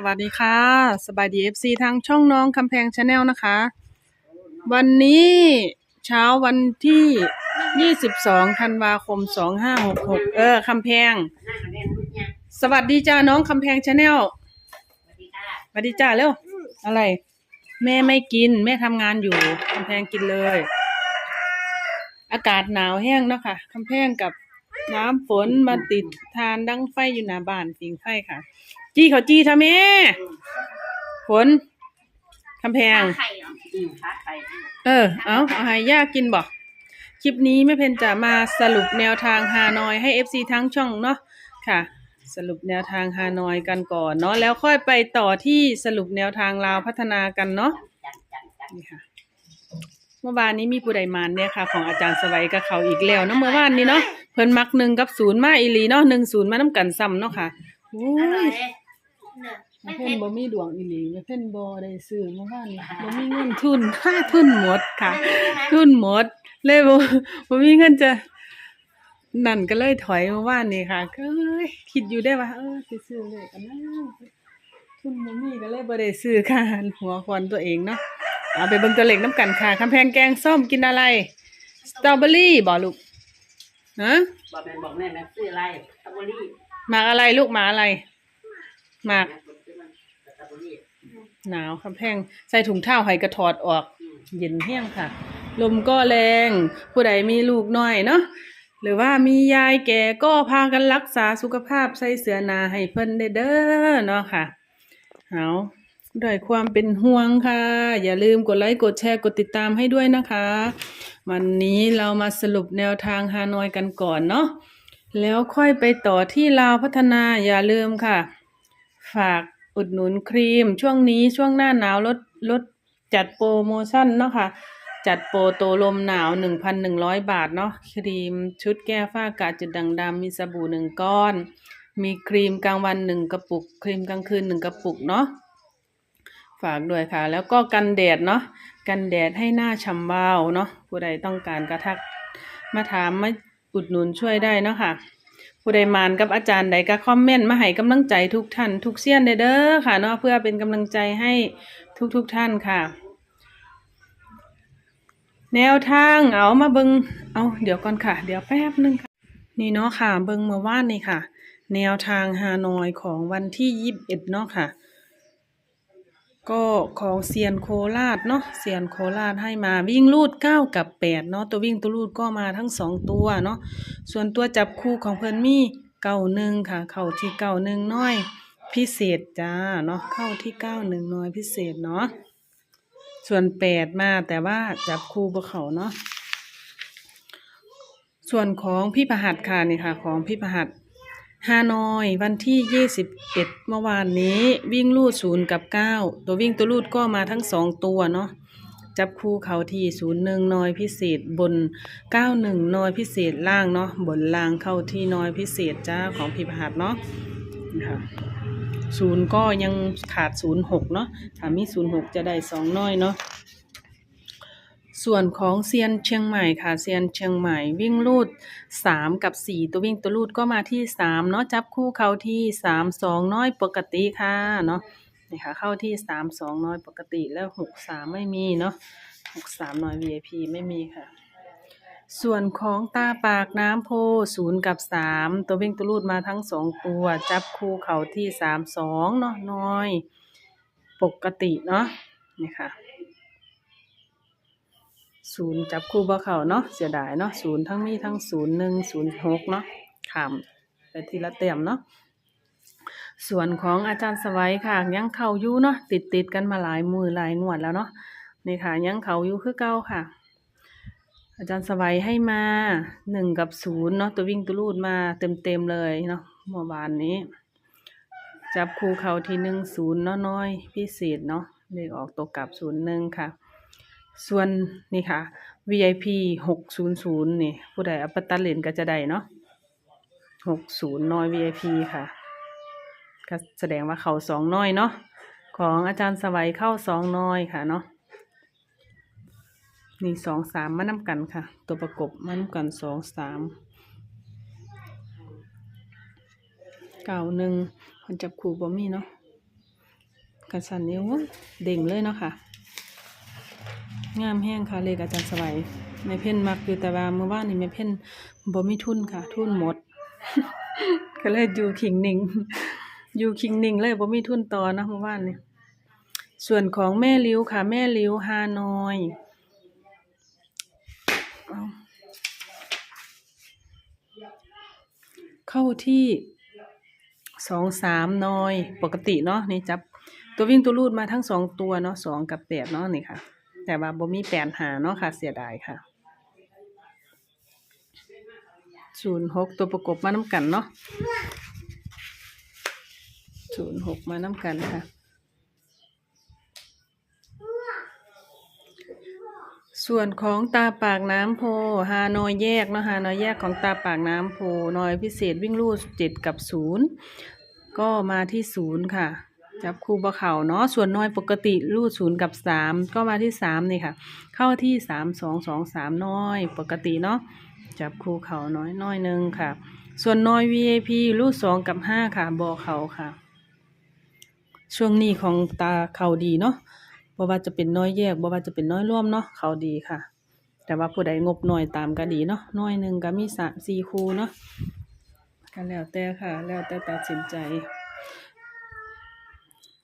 สวัสดีค่ะ สบายดีเอฟซีทางช่องน้องคำแพงชาแนลนะคะ วันนี้เช้าวันที่ 22ธันวาคม 2566 เออคำแพง สวัสดีจ้าน้องคำแพงชาแนลสวัสดีจ้าเร็ว อะไร แม่ไม่กิน แม่ทำงานอยู่คำแพงกินเลย อากาศหนาวแห้งเนาะค่ะคำแพงกับ น้ำฝนมาติดทานดังไฟอยู่หน้าบ้านผิงไฟค่ะ จี้เขาจี้ทำแม่ฝนคำแพง ไข่เหรออืมขาไข่เออ เอาเอาให้ย่ากินบอกคลิปนี้แม่เพนจะมาสรุปแนวทางฮานอยให้ FC ทั้งช่องเนาะค่ะ สรุปแนวทางฮานอยกันก่อนเนาะแล้วค่อยไปต่อที่สรุปแนวทางลาวพัฒนากันเนาะจังจังจังนี่ค่ะ เมื่อวานนี้มีผู้ใดมานเนี่ยค่ะ ของอาจารย์สวัยกับเขาอีกแล้วเนาะเมื่อวานนี้เนาะเพิ่นมักหนึ่งกับศูนย์มาอีหลีเนาะหนึ่งศูนย์มาน้ำกันซ้ำเนาะค่ะโอ้อร่อยยเลยเนี่ยแม่ไม่เพ่เผ็นดบ่มีดวงอีหลีแม่เพ่นบ่ได้ซื้อเมื่อวานนี้บ่มีเงินทุนค่าทุนหมดค่ะทุนหมด เลยบ่บ่มีเงินจะนั่นก็เลยถอยเมื่อวานนี้ค่ะก็เลยคิดอยู่ได้ว่าเออสิซื้อเลยกันนะ ทุนบ่มีก็เลยบ่ได้ซื้อค่ะหัวควันตัวเองเนาะเอาไปเบิ่งตัวเลขน้ำกันค่ะคำแพงแกงส้มกินอะไรสตรอเบอรี่บ่ลูกฮะบอกแม่บอกแม่แม่ซื้ออะไรสตรอเบอรี่หมากอะไรลูกหมากอะไรหมากหนาวคำแพงใส่ถุงเท้าให้กระถอดออก เย็นเที่ยงค่ะ ลมก็แรง ผู้ใดมีลูกน้อยเนาะหรือว่ามียายแก่ก็พากันรักษาสุขภาพใส่เสื้อนาให้เพิ่นได้เด้อเนาะค่ะ เอาด้วยความเป็นห่วงค่ะ อย่าลืมกดไลค์กดแชร์กดติดตามให้ด้วยนะคะ วันนี้เรามาสรุปแนวทางฮานอยกันก่อนเนาะแล้วค่อยไปต่อที่ลาวพัฒนาอย่าลืมค่ะ ฝากอุดหนุนครีม ช่วงนี้ช่วงหน้าหนาวลดลดจัดโปรโมชั่นเนาะค่ะ จัดโปรโตลมหนาว 1,100 บาทเนาะครีมชุดแก้ฝ้ากระจุดด่างดำมีสบู่หนึ่งก้อน มีครีมกลางวันหนึ่งกระปุก ครีมกลางคืนหนึ่งกระปุกเนาะฝากด้วยค่ะ แล้วก็กันแดดเนาะกันแดดให้หน้าฉ่ำวาวเนาะผู้ใดต้องการกระทักมาถามมาอุดหนุนช่วยได้เนาะค่ะ ผู้ใดมานกับอาจารย์ใดก็คอมเมนต์มาให้กำลังใจทุกท่านทุกเสี้ยนเด้อเด้อค่ะเนาะเพื่อเป็นกำลังใจให้ทุกทุกท่านค่ะ แนวทางเอามาเบิงเอาเดี๋ยวก่อนค่ะ เดี๋ยวแป๊บนึงค่ะ นี่เนาะค่ะ เบิงเมื่อวานนี่ค่ะ แนวทางฮานอยของวันที่ยี่สิบเอ็ดเนาะค่ะ ก็ของเซียนโคราชเนาะเซียนโคราชให้มาวิ่งลูดเก้ากับแปดเนาะตัววิ่งตัวลูดก็มาทั้งสองตัวเนาะส่วนตัวจับคู่ของเพิ่นมี่เก้าหนึ่งค่ะ เข้าที่เก้าหนึ่งน้อย พิเศษจ้าเนาะเข้าที่เก้าหนึ่งน้อยพิเศษเนาะส่วนแปดมาแต่ว่าจับคู่บ่เขาเนาะส่วนของพี่ประหัดค่ะนี่ค่ะ ของพี่ประหัด ฮานอยวันที่ยี่สิบเอ็ดเมื่อวานนี้วิ่งลูดศูนย์กับเก้าตัววิ่งตัวลูดก็มาทั้งสองตัวเนาะจับคู่เขาที่ศูนย์หนึ่งนอยพิเศษบนเก้าหนึ่งนอยพิเศษล่างเนาะบนล่างเข้าที่นอยพิเศษจ้าของพิพหัสเนาะนะคะศูนย์ก็ยังขาดศูนย์หกเนาะถ้ามีศูนย์หกจะได้สองน้อยเนาะ ส่วนของเซียนเชียงใหม่ค่ะเซียนเชียงใหม่วิ่งลูดสามกับสี่ตัววิ่งตัวลูดก็มาที่สามเนาะจับคู่เข้าที่สามสองน้อยปกติค่ะเนาะนี่ค่ะเข้าที่สามสองน้อยปกติแล้วหกสามไม่มีเนาะหกสามน้อย VIP ไม่มีค่ะ ส่วนของตาปากน้ำโพศูนย์กับสามตัววิ่งตัวลูดมาทั้งสองตัว จับคู่เข้าที่สามสองเนาะน้อย ปกติเนาะนี่ค่ะ ศูนย์จับคู่บ่เขาเนาะเสียดายเนาะศูนย์ทั้งมีทั้งศูนย์หนึ่งศูนย์หกเนาะขามไปทีละเต็มเนาะส่วนของอาจารย์สวัยค่ะ ยังเข้าอยู่เนาะติดติดกันมาหลายมือหลายงวดแล้วเนาะนี่ค่ะยังเข้าอยู่คือเก่าค่ะ อาจารย์สวัยให้มาหนึ่งกับศูนย์เนาะตัววิ่งตัวลูดมาเต็มเต็มเลยเนาะเมื่อวานนี้ จับคู่เขาที่หนึ่งศูนย์เนาะน้อยพิเศษเนาะเลขออกตัวกลับศูนย์หนึ่งค่ะ ส่วนนี่ค่ะ VIP หกศูนย์ศูนย์นี่ ผู้ใดอาไปตัดเลนก็จะได้เนาะหกศูนย์น้อย VIP ค่ะ ก็แสดงว่าเขาสองน้อยเนาะของอาจารย์สวัยเข้าสองน้อยค่ะเนาะนี่สองสามมานำกันค่ะ ตัวประกบมานำกันสองสามเก่าหนึ่งคนจับคู่บ่มีเนาะกระสันนิ้วเด้งเลยเนาะค่ะ งามแห้งค่ะเลขอาจารย์สวัยไม่เพ่นมักอยู่แต่ว่าเมื่อวานนี้ไม่เพ่นบ่มีทุนค่ะ ทุนหมด ก็เลยอยู่คิงหนิงอยู่คิงหนิงเลยบ่มีทุนต่อนะเมื่อวานนี้ส่วนของแม่ลิ้วค่ะ แม่ลิ้วฮานอยเอาเข้าที่สองสามนอย ปกติเนาะนี่จับ ตัววิ่งตัวรูดมาทั้งสองตัวเนาะสองกับแปดเนาะนี่ค่ะ แต่ว่าบ่มีแปดหาเนาะค่ะ เสียดายค่ะศูนย์หกตัวประกบมาน้ำกันเนาะศูนย์หกมาน้ำกันค่ะส่วนของตาปากน้ำโพฮานอยแยกเนาะฮานอยแยกของตาปากน้ำโพนอยพิเศษวิ่งลู่เจ็ดกับศูนย์ก็มาที่ศูนย์ค่ะ จับคู่บะเข่าเนาะส่วนน้อยปกติรูดศูนย์กับสามก็มาที่สามนี่ค่ะ เข้าที่สามสองสองสามน้อยปกติเนาะจับคู่เข่าน้อยน้อยหนึ่งค่ะ ส่วนน้อย VIP รูดสองกับห้าค่ะบอเข่าค่ะ ช่วงนี้ของตาเข่าดีเนาะบ่ว่าจะเป็นน้อยแยกบ่ว่าจะเป็นน้อยร่วมเนาะเข่าดีค่ะ แต่ว่าผู้ใดงบน้อยตามก็ดีเนาะน้อยหนึ่งก็มีสามสี่คู่เนาะก็แล้วแต่ค่ะ แล้วแต่ตัดสินใจ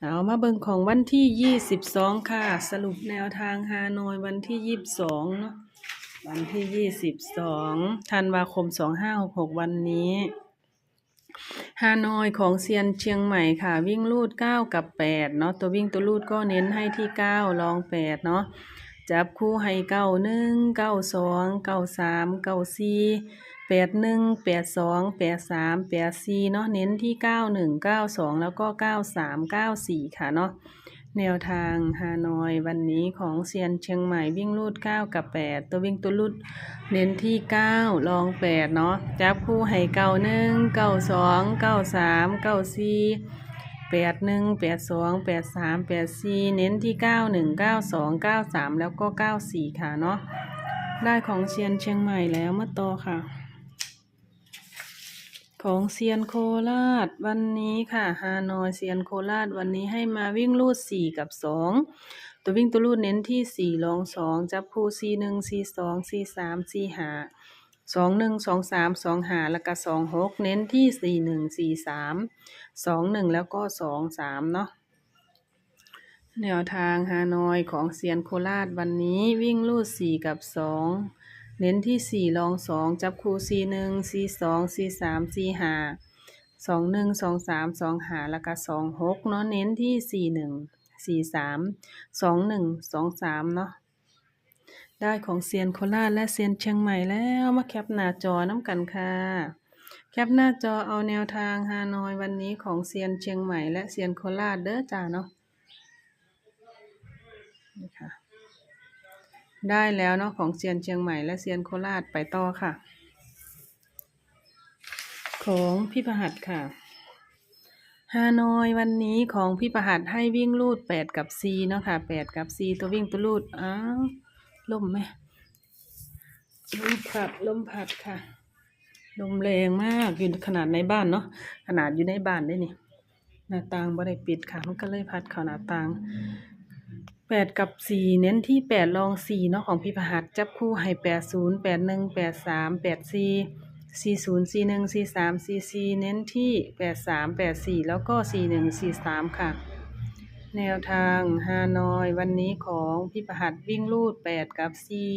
เอามาเบิ่งของวันที่ยี่สิบสองค่ะ สรุปแนวทางฮานอยวันที่ยี่สิบสองเนาะวันที่ยี่สิบสองธันวาคมสองห้าหกหกวันนี้ฮานอยของเซียนเชียงใหม่ค่ะ วิ่งลูดเก้ากับแปดเนาะตัววิ่งตัวลูดก็เน้นให้ที่เก้าลองแปดเนาะจับคู่ให้เก้าหนึ่งเก้าสองเก้าสามเก้าสี่ แปดหนึ่งแปดสองแปดสามแปดสี่เนาะเน้นที่เก้าหนึ่งเก้าสองแล้วก็เก้าสามเก้าสี่ค่ะเนาะแนวทางฮานอยวันนี้ของเซียนเชียงใหม่วิ่งลูดเก้ากับแปดตัววิ่งตัวลูดเน้นที่เก้าลองแปดเนาะจับคู่ให้เก้าหนึ่งเก้าสองเก้าสามเก้าสี่แปดหนึ่งแปดสองแปดสามแปดสี่เน้นที่เก้าหนึ่งเก้าสองเก้าสามแล้วก็เก้าสี่ค่ะเนาะได้ของเซียนเชียงใหม่แล้วมาต่อค่ะ ของเซียนโคราช วันนี้ค่ะฮานอยเซียนโคราช วันนี้ให้มาวิ่งลูดสี่กับสองตัววิ่งตัวรูดเน้นที่สี่รองสองจับคู่สี่หนึ่งสี่สองสี่สามสี่หาสองหนึ่งสองสามสองหาแล้วก็สองหกเน้นที่สี่หนึ่งสี่สามสองหนึ่งแล้วก็สองสามเนาะแนวทางฮานอยของเซียนโคราชวันนี้วิ่งลูดสี่กับสอง เน้นที่สี่รองสองจับคู่สี่หนึ่งสี่สองสี่สามสี่หาสองหนึ่งสองสามสองหาแล้วก็สองหกเนาะเน้นที่สี่หนึ่งสี่สามสองหนึ่งสองสามเนาะได้ของเซียนโคราชและเซียนเชียงใหม่แล้วมาแคปหน้าจอน้ำกันค่ะ แคปหน้าจอเอาแนวทางฮานอยวันนี้ของเซียนเชียงใหม่และเซียนโคราชเด้อจ้าเนาะนี่ค่ะ ได้แล้วเนาะของเซียนเชียงใหม่และเซียนโคราชไปต่อค่ะ ของพี่ประหัตค่ะฮานอยวันนี้ของพี่ประหัตให้วิ่งลูดแปดกับซีเนาะค่ะแปดกับซีตัววิ่งตัวลูดอ้าวลมไหมลมพัดลมพัดค่ะลมแรงมากอยู่ขนาดในบ้านเนาะขนาดอยู่ในบ้านได้นี่หน้าต่างบ่ได้ปิดค่ะมันก็เลยพัดเข้าหน้าต่าง แปดกับสี่เน้นที่แปดรองสี่เนาะของพี่ประหัตจับคู่ให้แปดศูนย์แปดหนึ่งแปดสามแปดสี่สี่ศูนย์สี่หนึ่งสี่สามสี่สี่เน้นที่แปดสามแปดสี่แล้วก็สี่หนึ่งสี่สามค่ะ แนวทางฮานอยวันนี้ของพี่ประหัดวิ่งลูดแปดกับสี่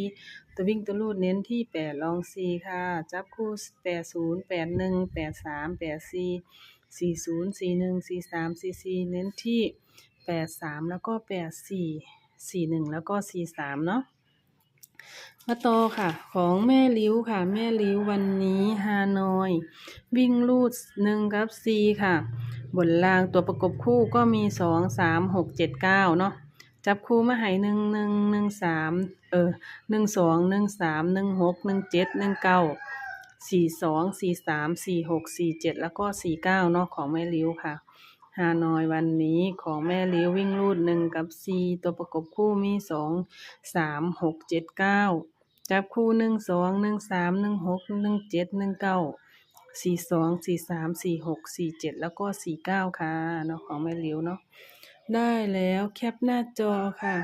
ตัววิ่งตัวลูดเน้นที่แปดลองสี่ค่ะ จับคู่แปดศูนย์แปดหนึ่งแปดสามแปดสี่สี่ศูนย์สี่หนึ่งสี่สามสี่สี่เน้นที่ แปดสามแล้วก็แปดสี่สี่หนึ่งแล้วก็สี่สามเนาะมาต่อค่ะ ของแม่ลิ้วค่ะ แม่ลิ้ววันนี้ฮานอย วิ่งลูดหนึ่งกับสี่ค่ะ บนล่างตัวประกบคู่ก็มีสองสามหกเจ็ดเก้าเนาะจับคู่มาให้หนึ่งหนึ่งหนึ่งสามเออหนึ่งสองหนึ่งสามหนึ่งหกหนึ่งเจ็ดหนึ่งเก้าสี่สองสี่สามสี่หกสี่เจ็ดแล้วก็สี่เก้าเนาะของแม่ลิ้วค่ะ ฮานอยวันนี้ของแม่เลี้ยววิ่งรูดหนึ่งกับสี่ตัวประกบคู่มีสองสามหกเจ็ดเก้าจับคู่หนึ่งสองหนึ่งสามหนึ่งหกหนึ่งเจ็ดหนึ่งเก้าสี่สองสี่สามสี่หกสี่เจ็ดแล้วก็สี่เก้าค่ะเนาะของแม่เลี้ยวเนาะได้แล้วแคปหน้าจอค่ะ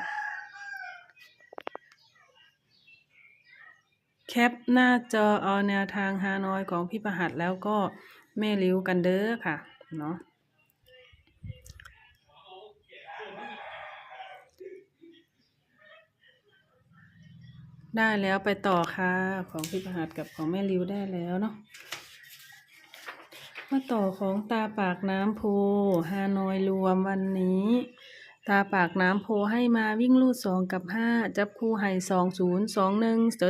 แคปหน้าจอเอาแนวทางฮานอยของพี่ประหัสแล้วก็แม่ริ้วกันเด้อค่ะ เนาะ ได้แล้วไปต่อค่ะ ของพี่ประหัสกับของแม่ริวได้แล้วเนาะมาต่อของตาปากน้ำโพฮานอยรวมวันนี้ ตาปากน้ำโพให้มาวิ่งลูดสองกับห้าจับคู่ให้สองศูนย์สองหนึ่งเส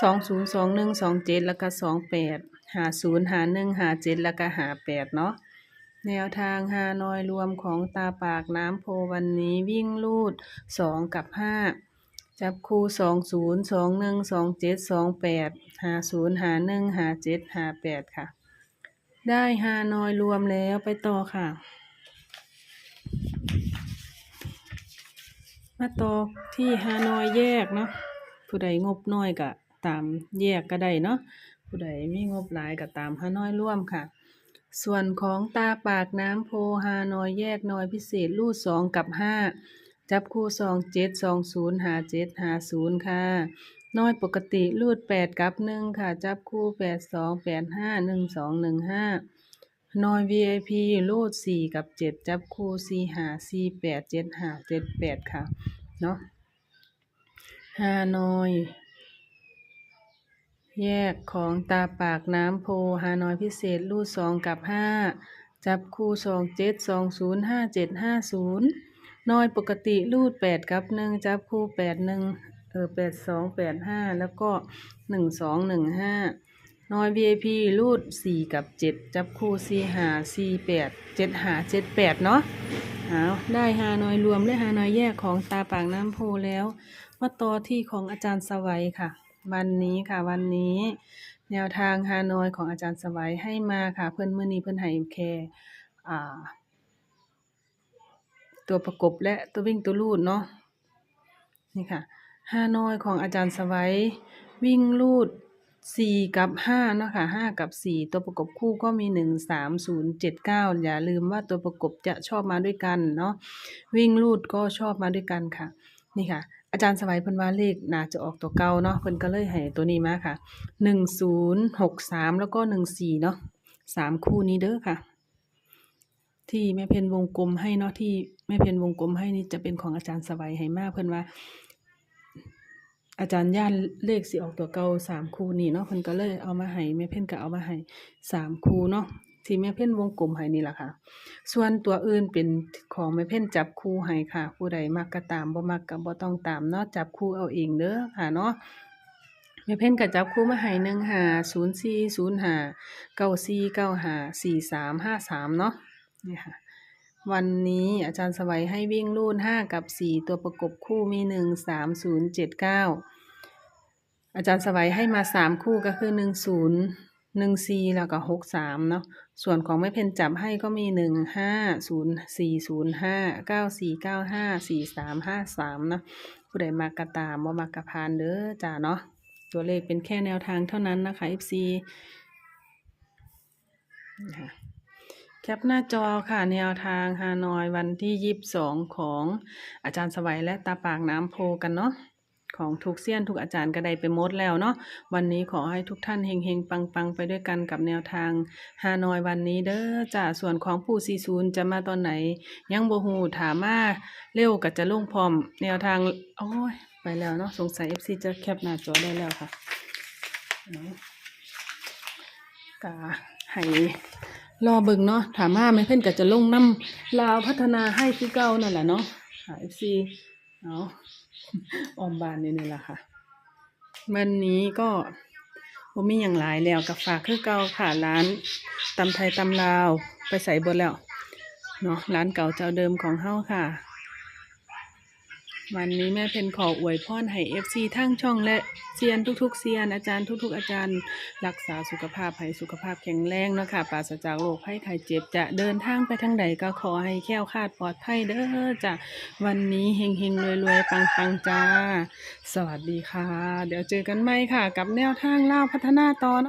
สองศูนย์สองหนึ่งสองเจ็ดแล้วก็สองแปดหาศูนย์หาหนึ่งหาเจ็ดแล้วก็หาแปดเนาะแนวทางฮานอยรวมของตาปากน้ำโพวันนี้วิ่งลูดสองกับห้า จับคู่สองศูนย์สองหนึ่งสองเจ็ดสองแปดหาศูนย์หาหนึ่งหาเจ็ดหาแปดค่ะ ได้ฮานอยรวมแล้วไปต่อค่ะ มาต่อที่ฮานอยแยกเนาะผู้ใดงบน้อยก็ตามแยกก็ได้เนาะผู้ใดมีงบหลายก็ตามฮานอยร่วมค่ะ ส่วนของตาปากน้ำโพฮานอยแยกน้อยพิเศษรูดสองกับห้า จับคู่สองเจ็ดสองศูนย์หาเจ็ดหาศูนย์ค่ะ น้อยปกติรูดแปดกับหนึ่งค่ะ จับคู่แปดสองแปดห้าหนึ่งสองหนึ่งห้าน้อย VIP รูดสี่กับเจ็ดจับคู่สี่หาสี่แปดเจ็ดหาเจ็ดแปดค่ะ เนาะฮานอย แยกของตาปากน้ำโพฮานอยพิเศษรูดสองกับห้าจับคู่สองเจ็ดสองศูนย์ห้าเจ็ดห้าศูนย์ น้อยปกติรูดแปดกับหนึ่งจับคู่แปดหนึ่งเออแปดสองแปดห้าแล้วก็หนึ่งสองหนึ่งห้าน้อย VIP รูดสี่กับเจ็ดจับคู่สี่หาสี่แปดเจ็ดหาเจ็ดแปดเนาะเอาได้ฮานอยรวมและฮานอยแยกของตาปากน้ำโพแล้วมาต่อที่ของอาจารย์สวัยค่ะ วันนี้ค่ะวันนี้ แนวทางฮานอยของอาจารย์สวัยให้มาค่ะ เพื่อนมื่อนี้เพื่อนให้แค่อ่า ตัวประกบและตัววิ่งตัวลูดเนาะนี่ค่ะฮาน้อยของอาจารย์สวัยวิ่งลูดสี่กับห้าเนาะค่ะห้ากับสี่ตัวประกบคู่ก็มีหนึ่งสามศูนย์เจ็ดเก้าอย่าลืมว่าตัวประกบจะชอบมาด้วยกันเนาะวิ่งลูดก็ชอบมาด้วยกันค่ะ นี่ค่ะ อาจารย์สวัยเพิ่นว่าเลขน่าจะออกตัวเก่าเนาะเพิ่นก็เลยให้ตัวนี้มาค่ะหนึ่งศูนย์หกสามแล้วก็หนึ่งสี่เนาะสามคู่นี้เด้อค่ะ ที่แม่เพนวงกลมให้เนาะที่แม่เพนวงกลมให้นี่จะเป็นของอาจารย์สวัยให้มากเพิ่นว่า อาจารย์ย่านเลขสิออกตัวเก่าสามคูนี่เนาะเพิ่นก็เลยเอามาให้แม่เพนก็เอามาให้สามคูเนาะที่แม่เพ่นวงกลมให้นี่แหละค่ะ ส่วนตัวอื่นเป็นของแม่เพ่นจับคู่ให้ค่ะ ผู้ใดมักก็ตามบ่มักก็บ่ต้องตามเนาะจับคู่เอาเองเด้อค่ะเนาะแม่เพ่นก็จับคู่มาให้หนึ่งห้าศูนย์สี่ศูนย์ห้าเก้าสี่เก้าห้าสี่สามห้าสามเนาะ นี่ค่ะ วันนี้อาจารย์สวัยให้วิ่งลูดห้ากับสี่ตัวประกบคู่มีหนึ่งสามศูนย์เจ็ดเก้าอาจารย์สวัยให้มาสามคู่ก็คือหนึ่งศูนย์หนึ่งสี่แล้วก็หกสามเนาะส่วนของแม่เพนจับให้ก็มีหนึ่งห้าศูนย์สี่ศูนย์ห้าเก้าสี่เก้าห้าสี่สามห้าสามเนาะผู้ใดมากระตามบ่มากกระพานเด้อจ้าเนาะตัวเลขเป็นแค่แนวทางเท่านั้นนะคะ FC นะคะ แคปหน้าจอค่ะแนวทางฮานอยวันที่ยี่สิบสองของอาจารย์สวัยและตาปากน้ำโพกันเนาะของทุกเซียนทุกอาจารย์ก็ได้ไปมดแล้วเนาะวันนี้ขอให้ทุกท่านเฮงเฮงปังปังๆ ไปด้วยกันกับแนวทางฮานอยวันนี้เด้อจ้าส่วนของผู้ซีซูนจะมาตอนไหน ยังโบ่ฮู้ถามมาเร็วก็จะลงพร้อม แนวทางโอ้ยไปแล้วเนาะสงสัย FC จะแคปหน้าจอได้แล้วค่ะเอาให้ รอเบิ่งเนาะถามมาแม่เพื่อนก็จะลงน้ำลาวพัฒนาให้คือเก่านั่นแหละเนาะค่ะ FC เอาออมบานนี่นี่แหละค่ะ วันนี้ก็ผมมีอย่างหลายแล้วกับฝากคือเก่าค่ะร้านตำไทยตำลาวไปใส่บนแล้วเนาะร้านเก่าเจ้าเดิมของเฮาค่ะ วันนี้แม่เพนขออวยพรให้ FC ทั้งช่องและเซียนทุกๆเซียนอาจารย์ทุกๆ อาจารย์ รักษาสุขภาพให้สุขภาพแข็งแรงนะคะปราศจากโรคภัยไข้เจ็บจะเดินทางไปทางใดก็ขอให้แค้วคลาดปลอดภัยเด้อจ้ะวันนี้เฮงเฮงรวยรวยๆปังปังๆจ้า สวัสดีค่ะ เดี๋ยวเจอกันใหม่ค่ะ กับแนวทางเล่าพัฒนาตอน